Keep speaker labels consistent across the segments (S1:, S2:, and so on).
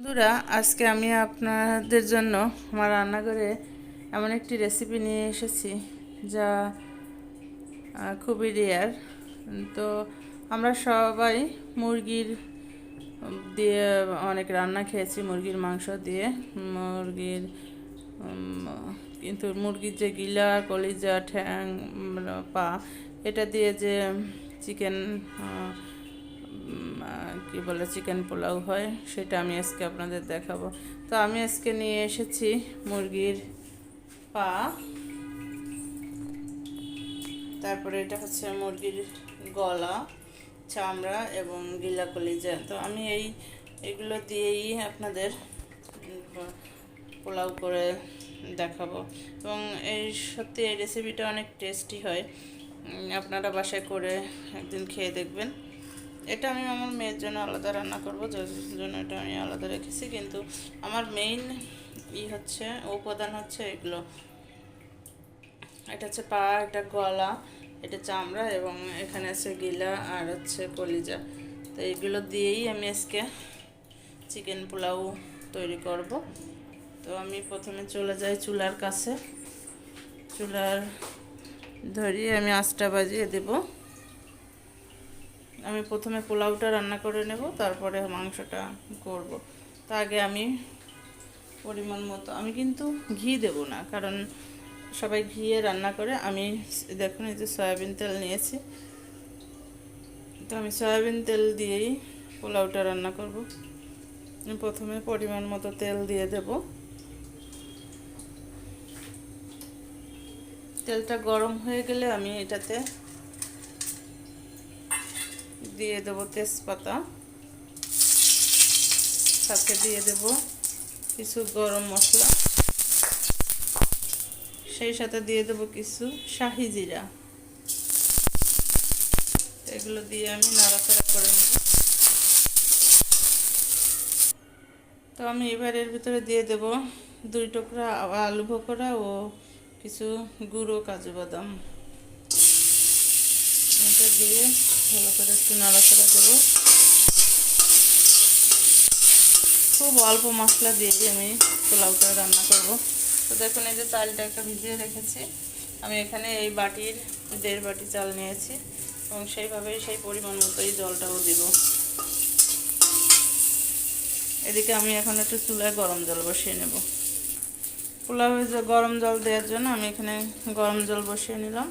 S1: বন্ধুরা, আজকে আমি আপনাদের জন্য আমার রান্নাঘরে এমন একটি রেসিপি নিয়ে এসেছি যা খুবই রেয়ার তো আমরা সবাই মুরগির দিয়ে অনেক রান্না খেয়েছি, মুরগির মাংস দিয়ে। মুরগির কিন্তু মুরগির যে গিলা, কলিজা, ঠ্যাং পা, এটা দিয়ে যে চিকেন কি বলে, চিকেন পোলাও হয়, সেটা আমি আজকে আপনাদের দেখাবো। তো আমি আজকে নিয়ে এসেছি মুরগির পা। তারপরে এটা হচ্ছে মুরগির গলা, চামড়া এবং গিলা কলিজা। তো আমি এই, এগুলো দিয়েই আপনাদের পোলাও করে দেখাবো। এবং এই সত্যি এই রেসিপিটা অনেক টেস্টি হয়। আপনারা বাসায় করে একদিন খেয়ে দেখবেন। এটা আমি আমার মেয়ের জন্য আলাদা রান্না করব যার জন্য এটা আমি আলাদা রেখেছি, কিন্তু আমার মেইন ই হচ্ছে উপাদান হচ্ছে এগুলো। এটা হচ্ছে পা, এটা গলা, এটা চামড়া এবং এখানে আছে গিলা আর হচ্ছে কলিজা। তো এগুলো দিয়েই আমি আজকে চিকেন পোলাও তৈরি করব। তো আমি প্রথমে চলে যাই চুলার কাছে। চুলার ধরিয়ে আমি আঁচটা বাজিয়ে দেবো। আমি প্রথমে পোলাওটা রান্না করে নেব, তারপরে মাংসটা করব। তা আগে আমি পরিমাণ মতো, আমি কিন্তু ঘি দেব না, কারণ সবাই ঘিয়ে রান্না করে। আমি দেখুন এই যে সয়াবিন তেল নিয়েছি। তো আমি সয়াবিন তেল দিয়েই পোলাওটা রান্না করব। প্রথমে পরিমাণ মতো তেল দিয়ে দেব। তেলটা গরম হয়ে গেলে আমি এটাতে দিয়ে দেবো তেজপাতা। সাথে দিয়ে দেব কিছু গরম মশলা। সেই সাথে দিয়ে দেব কিছু শাহি জিরা। এগুলো দিয়ে আমি নাড়াচাড়া করে নেব। তো আমি এবার এর ভিতরে দিয়ে দেব দুই টুকরা আলু ভোকরা ও কিছু গুঁড়ো কাজু বাদাম। এটা দিয়ে ভালো করে একটু নাড়াচাড়া দেবো খুব অল্প মশলা দিয়ে আমি পোলাওটা রান্না করব। তো দেখুন, এই যে চালটা একটা ভিজিয়ে রেখেছি। আমি এখানে এই বাটির দেড় বাটি চাল নিয়েছি এবং সেইভাবেই সেই পরিমাণ মতোই জলটাও দিব। এদিকে আমি এখন একটু চুলায় গরম জল বসিয়ে নেব। পোলাওয়ে যে গরম জল দেওয়ার জন্য আমি এখানে গরম জল বসিয়ে নিলাম।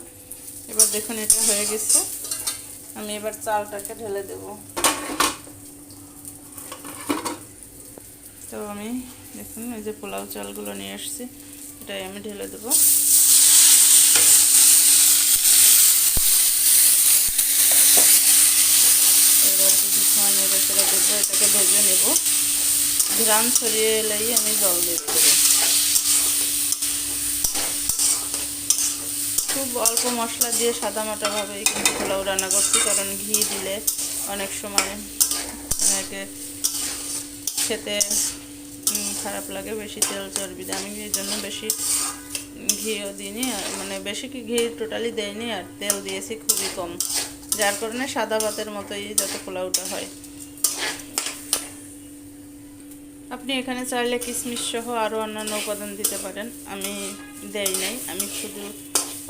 S1: এবার দেখুন, এটা হয়ে গেছে। আমি এবার চালটাকে ঢেলে দেব। তো আমি দেখুন, এই যে পোলাও চালগুলো নিয়ে এসেছি এটাই আমি ঢেলে দেব। এবার কিছু দেবো এটাকে ভেজে নেব। ঘ্রাম ছড়িয়ে এলেই আমি জল দিয়ে দেবো। খুব অল্প মশলা দিয়ে সাদা মাটাভাবেই কিন্তু পোলাও রান্না করছি, কারণ ঘি দিলে অনেক সময় অনেকে খেতে খারাপ লাগে, বেশি তেল চর্বি দেয়। আমি এই জন্য বেশি ঘিও দিইনি মানে বেশি কি ঘি টোটালি দেয়নি আর তেল দিয়েছি খুবই কম। যার কারণে সাদা ভাতের মতোই যাতে পোলাওটা হয়। আপনি এখানে চাইলে কিশমিশ সহ আরও অন্যান্য উপাদান দিতে পারেন। আমি দেই নাই, আমি শুধু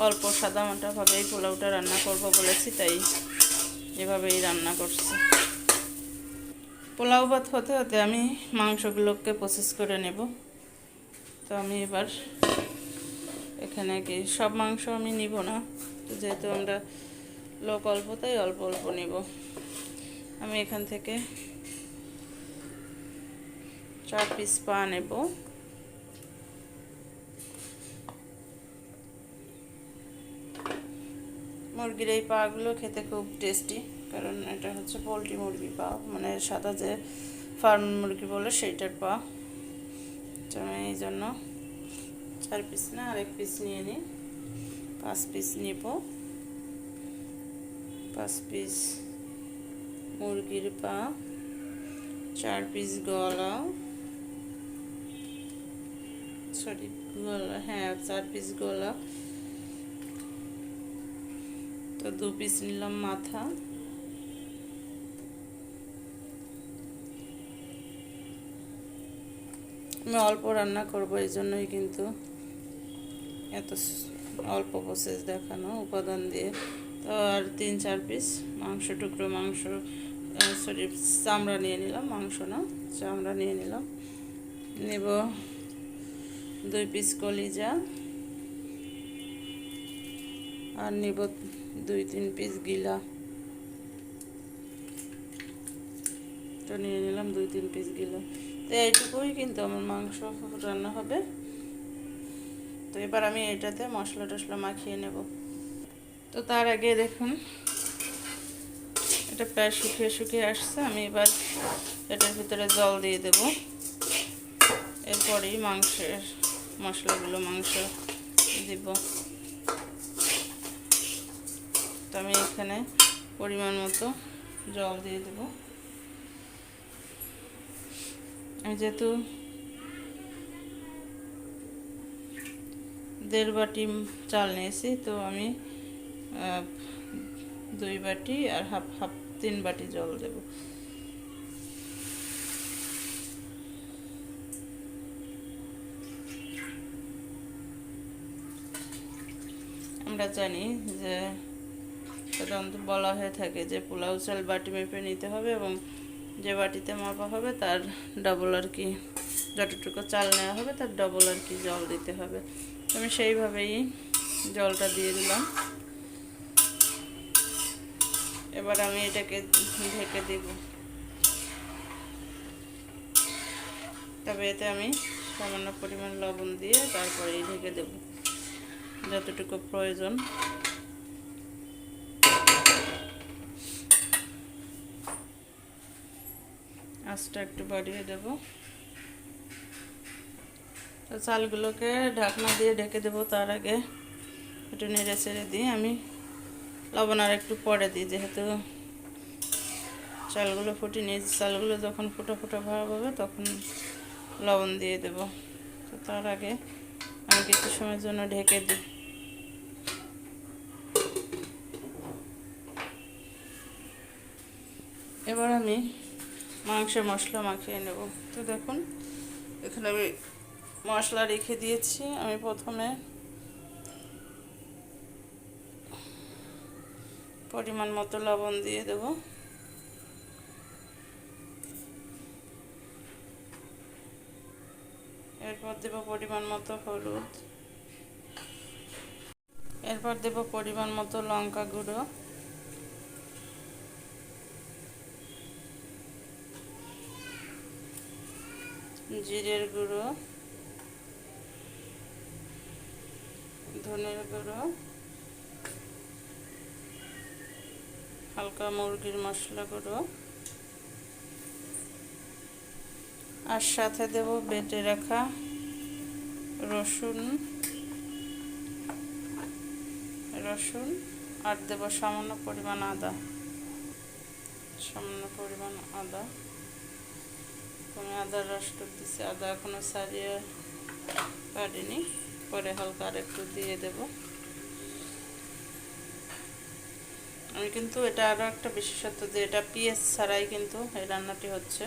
S1: অল্প সাদা মাটাভাবেই পোলাওটা রান্না করব বলেছি, তাই এভাবেই রান্না করছি। পোলাও ভাত হতে হতে আমি মাংসগুলোকে প্রসেস করে নেব। তো আমি এবার এখানে কি সব মাংস আমি নিব না যেহেতু আমরা লোক অল্প, তাই অল্প অল্প নেব। আমি এখান থেকে চার পিস পা নেব। মুরগির এই পাগুলো খেতে খুব টেস্টি কারণ এটা হচ্ছে পোলট্রি মুরগি পা মানে সাদা যে ফার্ম মুরগি বলে সেইটার পা। এই জন্য চার পিস না, আরেক পিস নিয়ে নিই পাঁচ পিস নিব। পাঁচ পিস মুরগির পা, চার পিস গলা। সরি গলা হ্যাঁ চার পিস গলা। তো দু পিস নিলাম মাথা। আমি অল্প রান্না করব, এই জন্যই কিন্তু এত অল্প প্রসেস দেখানো উপাদান দিয়ে। তো আর তিন, চার পিস মাংস টুকরো, মাংস সরি চামড়া নিয়ে নিলাম, মাংস না, চামড়া নিয়ে নিলাম। নেব দুই পিস কলিজা। আর নিব দুই, তিন পিস গিলা। তো নিয়ে নিলাম দুই, তিন পিস গিলা। তো এইটুকুই কিন্তু আমার মাংস রান্না হবে। তো এবার আমি এটাতে মশলা টশলা মাখিয়ে নেব। তো তার আগে দেখুন, এটা প্রায় শুকিয়ে শুকিয়ে আসছে। আমি এবার এটার ভিতরে জল দিয়ে দেব। এরপরেই মাংসের মশলাগুলো মাংস দিব তো আমি এখানে পরিমাণ মতো জল দিয়ে দেব। আমি যেহেতু দেড় বাটি চাল নিয়েছি, তো আমি দুই বাটি আর হাফ হাফ, তিন বাটি জল দেব। আমরা জানি যে সাধারণত বলা হয়ে থাকে যে পোলাও চাল বাটি মেপে নিতে হবে এবং যে বাটিতে মাপা হবে তার ডবল আর কি যতটুকু চাল নেওয়া হবে তার ডবল আর কি জল দিতে হবে। আমি সেইভাবেই জলটা দিয়ে দিলাম। এবার আমি এটাকে ঢেকে দেব। তবে এতে আমি সামান্য পরিমাণ লবণ দিয়ে তারপরেই ঢেকে দেব। যতটুকু প্রয়োজন। আঁচটা একটু বাড়িয়ে দেব। তো চালগুলোকে ঢাকনা দিয়ে ঢেকে দেব তার আগে। একটু নেড়ে ছেড়ে দিই আমি লবণ আর একটু পরে দিই, যেহেতু চালগুলো ফুটি নিয়ে চালগুলো যখন ফুটো ফুটো ভাব হবে তখন লবণ দিয়ে দেব। তো তার আগে আমি কিছু সময়ের জন্য ঢেকে দিই। এবার আমি মাংসের মশলা মাখিয়ে নেব। তো দেখুন, এখানে আমি মশলা রেখে দিয়েছি। আমি প্রথমে পরিমাণ মতো লবণ দিয়ে দেব। এরপর দেব পরিমাণ মতো হলুদ। এরপর দেব পরিমাণ মতো লঙ্কা গুঁড়ো। জিরের গুঁড়ো, ধনের গুঁড়ো, হালকা মুরগির মশলা গুঁড়ো, আর সাথে দেব বেটে রাখা রসুন রসুন, আর দেব সামান্য পরিমাণ আদা, সামান্য পরিমাণ আদা। আমি আদার রসটা দিচ্ছি আদা এখনও সারিয়ে কাটিনি পরে হালকা আর একটু দিয়ে দেব। আমি কিন্তু এটা আরও একটা বিশেষত্ব যে এটা পিএস ছাড়াই কিন্তু এই রান্নাটি হচ্ছে।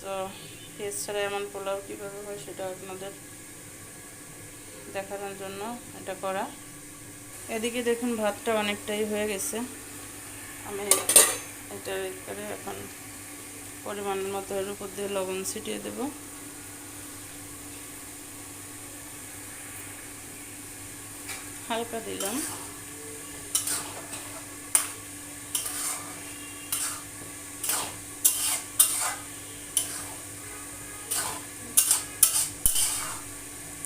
S1: তো পেঁয়াজ ছাড়াই এমন পোলাও কীভাবে হয় সেটা আপনাদের দেখানোর জন্য এটা করা। এদিকে দেখুন, ভাতটা অনেকটাই হয়ে গেছে। আমি এটা এখন পরিমাণ মতো এর উপর দিয়ে লবণ ছিটিয়ে দেব। হালকা দিলাম।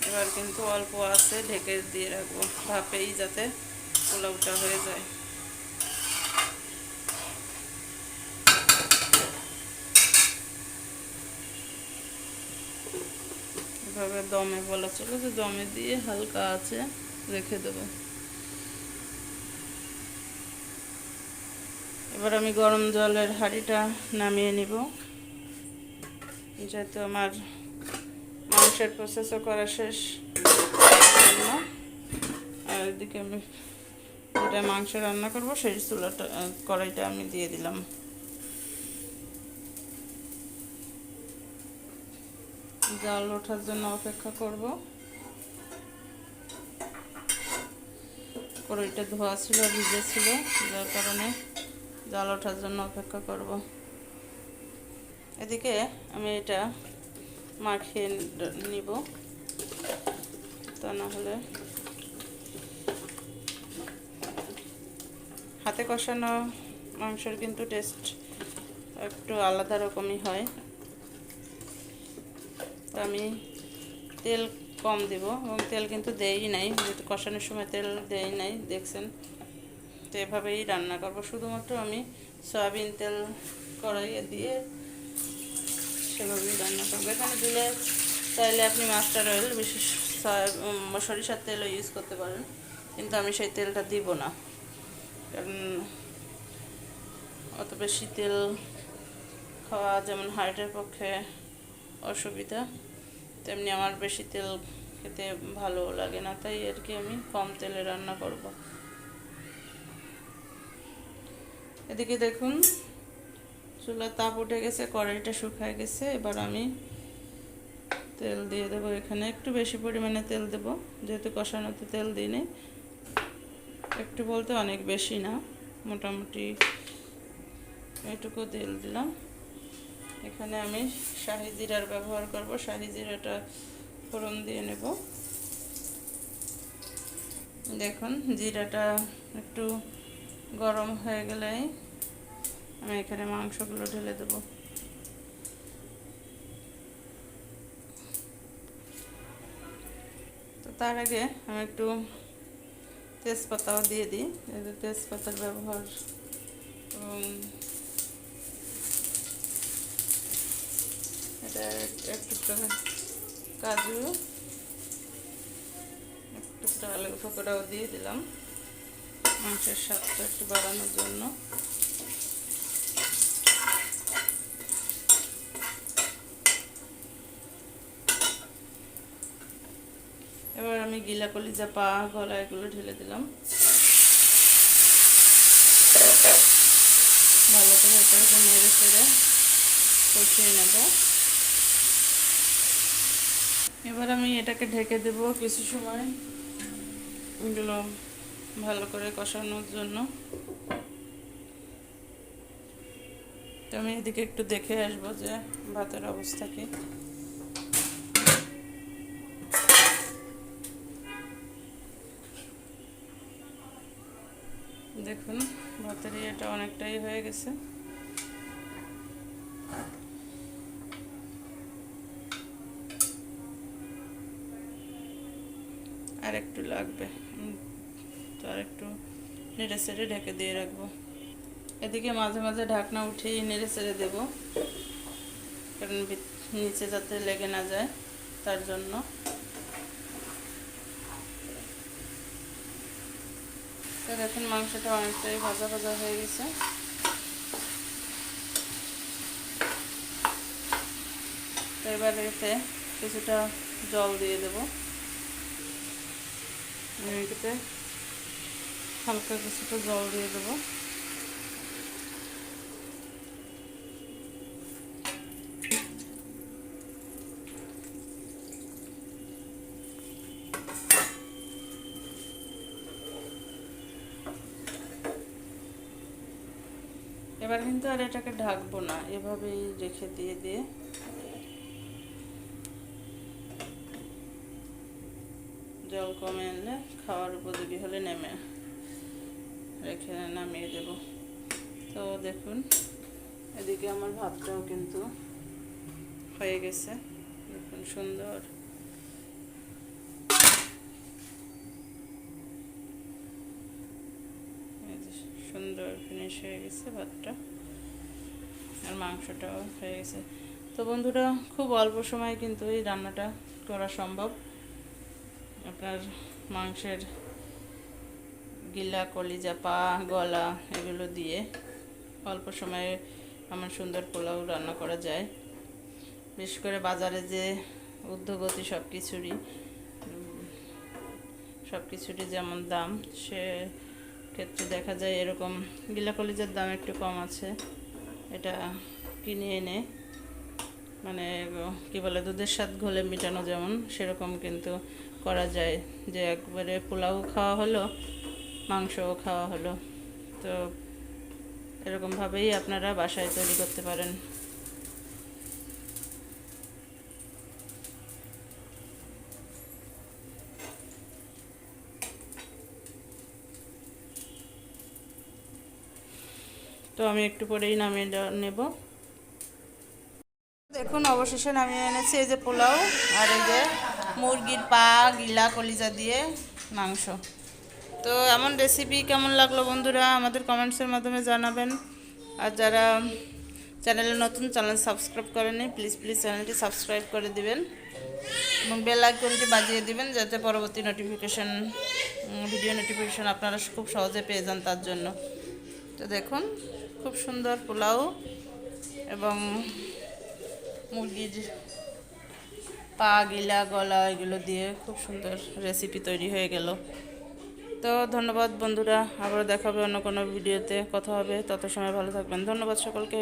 S1: এবার কিন্তু অল্প আছে, ঢেকে দিয়ে রাখব। ভাপেই যাতে পোলাওটা হয়ে যায়। দমে বলা চলে যে দমে দিয়ে হালকা আছে, রেখে দেব। এবার আমি গরম জলের হাঁড়িটা নামিয়ে নিব। যেহেতু আমার মাংসের প্রসেসও করা শেষ আর এদিকে আমি যেটা মাংস রান্না করব, সেই চুলাটা কড়াইটা আমি দিয়ে দিলাম। জাল ওঠার জন্য অপেক্ষা করব। কড়াইটা ধোয়া ছিল, ভিজে ছিল, যার কারণে জাল ওঠার জন্য অপেক্ষা করব। এদিকে আমি এটা মাখিয়ে নিব। তা হলে হাতে কষানো মাংসের কিন্তু টেস্ট একটু আলাদা রকমই হয়। তো আমি তেল কম দেব এবং তেল কিন্তু দেই নাই, যেহেতু কষানোর সময় তেল দেই নাই, দেখছেন? তো এভাবেই রান্না করব। শুধুমাত্র আমি সয়াবিন তেল কড়াইয়ে দিয়ে সেভাবেই রান্না করব। এখানে দিলে চাইলে আপনি মাস্টার অয়েল বিশেষ সরিষার তেলও ইউজ করতে পারেন, কিন্তু আমি সেই তেলটা দিব না। কারণ অত বেশি তেল খাওয়া যেমন হার্টের পক্ষে অসুবিধা। তেমনি আমার বেশি তেল খেতে ভালো লাগে না, তাই আর কি আমি কম তেলে রান্না করব। এদিকে দেখুন, চুলার তাপ উঠে গেছে, কড়াইটা শুকায় গেছে, এবার আমি তেল দিয়ে দেবো এখানে, একটু বেশি পরিমাণে তেল দেব, যেহেতু কষানোতে তেল দিই একটু বলতে অনেক বেশি না, মোটামুটি এটুকু তেল দিলাম। এখানে আমি শাহি জিরার ব্যবহার করব। শাহি জিরাটা ফোড়ন দিয়ে নেব। দেখুন, জিরাটা একটু গরম হয়ে গেলে আমি এখানে মাংসগুলো ঢেলে দেব। তো তার আগে আমি একটু তেজপাতাও দিয়ে দিই। তেজপাতার ব্যবহার এটা একটু কাজু, একটু আলু ফোকরাও দিয়ে দিলাম। মাংসের স্বাদটা একটু বাড়ানোর জন্য। এবার আমি গিলা কলিজা পা, গলা এগুলো ঢেলে দিলাম। ভালো করে এটাকে নেড়ে ফেড়ে কষিয়ে নেব। এবার আমি এটাকে ঢেকে দেব কিছু সময়। এগুলো ভালো করে কষানোর জন্য। তো আমি এদিকে একটু দেখে আসব যে ভাতের অবস্থা কি। দেখুন, ভাতের ইয়েটা অনেকটাই হয়ে গেছে। আর একটু লাগবে তো আর একটু নেড়ে সেড়ে ঢেকে দিয়ে রাখব। এদিকে মাঝে মাঝে ঢাকনা উঠেই নেড়ে সেড়ে দেবো, কারণ নিচে যাতে লেগে না যায় তার জন্য। তো দেখুন মাংসটা অনেকটাই ভাজা ভাজা হয়ে গেছে। এবার এতে কিছুটা জল দিয়ে দেবো। এতে হালকা কিছুটা জল দিয়ে দেবো। এবার কিন্তু আর এটাকে ঢাকবো না, এভাবেই রেখে দিয়ে দিয়ে জল কমে এলে খাওয়ার উপযোগী হলে নেমে রেখে নামিয়ে দেব তো দেখুন। এদিকে আমার ভাতটাও কিন্তু হয়ে গেছে। দেখুন, সুন্দর। সুন্দর ফিনিশ হয়ে গেছে ভাতটা। আর মাংসটাও হয়ে গেছে। তো বন্ধুরা, খুব অল্প সময় কিন্তু এই রান্নাটা করা সম্ভব। আপনার মাংসের গিলা, কলিজা, পা, গলা এগুলো দিয়ে অল্প সময়ে আমার সুন্দর পোলাও রান্না করা যায়। বিশেষ করে বাজারে যে উদ্যোগতি সব কিছুরই সব কিছুরই যেমন দাম, সে ক্ষেত্রে দেখা যায় এরকম গিলা কলিজার দাম একটু কম আছে। এটা কিনে এনে মানে কি বলে, দুধের স্বাদ ঘোলে মেটানো যেমন, সেরকম কিন্তু করা যায়। যে একবারে পোলাও খাওয়া হলো, মাংসও খাওয়া হলো। তো এরকমভাবেই আপনারা বাসায় তৈরি করতে পারেন। তো আমি একটু পরেই নামিয়ে নেব। দেখুন, অবশেষে নামিয়ে এনেছি এই যে পোলাও আর এই যে মুরগির পা, গিলা, কলিজা দিয়ে মাংস। তো এমন রেসিপি কেমন লাগল বন্ধুরা? আমাদের কমেন্টসের মাধ্যমে জানাবেন। আর যারা চ্যানেলে নতুন চ্যানেল সাবস্ক্রাইব করেনি প্লিজ প্লিজ চ্যানেলটি সাবস্ক্রাইব করে দিবেন। এবং বেল আইকনটি বাজিয়ে দিবেন যাতে পরবর্তী নোটিফিকেশন ভিডিও নোটিফিকেশন আপনারা খুব সহজে পেয়ে যান তার জন্য। তো দেখুন, খুব সুন্দর পোলাও এবং মুরগির পা, গিলা, গলা, এগুলো দিয়ে খুব সুন্দর রেসিপি তৈরি হয়ে গেল। তো ধন্যবাদ বন্ধুরা, আবারও দেখাবে অন্য কোনো ভিডিওতে, কথা হবে তত সময় ভালো থাকবেন। ধন্যবাদ সকলকে।